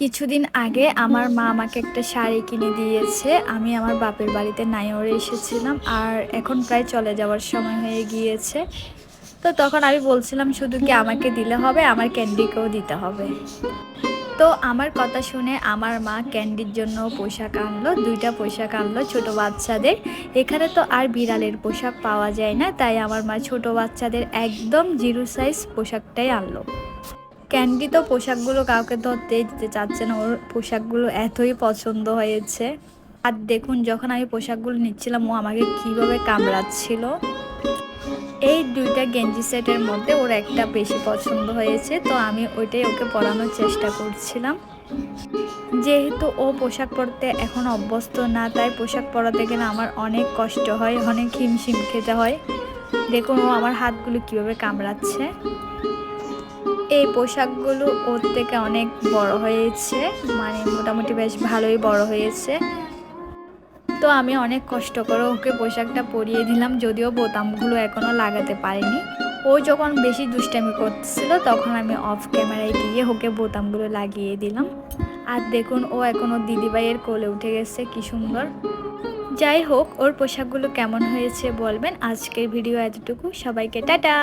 কিছুদিন আগে আমার মা আমাকে একটা শাড়ি কিনে দিয়েছে। আমি আমার বাপের বাড়িতে নাইওরে এসেছিলাম আর এখন প্রায় চলে যাওয়ার সময় হয়ে গিয়েছে। তো তখন আমি বলছিলাম, শুধু কি আমাকে দিলে হবে? আমার ক্যান্ডিকেও দিতে হবে। তো আমার কথা শুনে আমার মা ক্যান্ডির জন্য পোশাক আনলো, দুইটা পোশাক আনলো ছোট বাচ্চাদের। এখানে তো আর বিড়ালের পোশাক পাওয়া যায় না, তাই আমার মা ছোট বাচ্চাদের একদম জিরো সাইজ পোশাকটাই আনলো। ক্যান্ডি তো পোশাকগুলো কাউকে ধরতে দিতে চাচ্ছে না। ওর পোশাকগুলো এতই পছন্দ হয়েছে। আর দেখুন, যখন আমি পোশাকগুলো নিচ্ছিলাম, ও আমাকে কীভাবে কামড়াচ্ছিল। এই দুইটা গেঞ্জি সেটের মধ্যে ওর একটা বেশি পছন্দ হয়েছে, তো আমি ওইটাই ওকে পরানোর চেষ্টা করছিলাম। যেহেতু ও পোশাক পরতে এখন অভ্যস্ত না, তাই পোশাক পরাতে গেলে আমার অনেক কষ্ট হয়, অনেক হিমশিম খেতে হয়। দেখুন, ও আমার হাতগুলো কীভাবে কামড়াচ্ছে। এই পোশাকগুলো ওর থেকে অনেক বড় হয়েছে। মানে মোটামুটি বেশ ভালোই বড় হয়েছে। তো আমি অনেক কষ্ট করে ওকে পোশাকটা পরিয়ে দিলাম, যদিও বোতামগুলো এখনও লাগাতে পারিনি। ও যখন বেশি দুষ্টামি করছিল, তখন আমি অফ ক্যামেরায় গিয়ে ওকে বোতামগুলো লাগিয়ে দিলাম। আর দেখুন, ও এখনও দিদিভাইয়ের কোলে উঠে গেছে, কি সুন্দর। যাই হোক, ওর পোশাকগুলো কেমন হয়েছে বলবেন। আজকের ভিডিও এতটুকু। সবাইকে টাটা!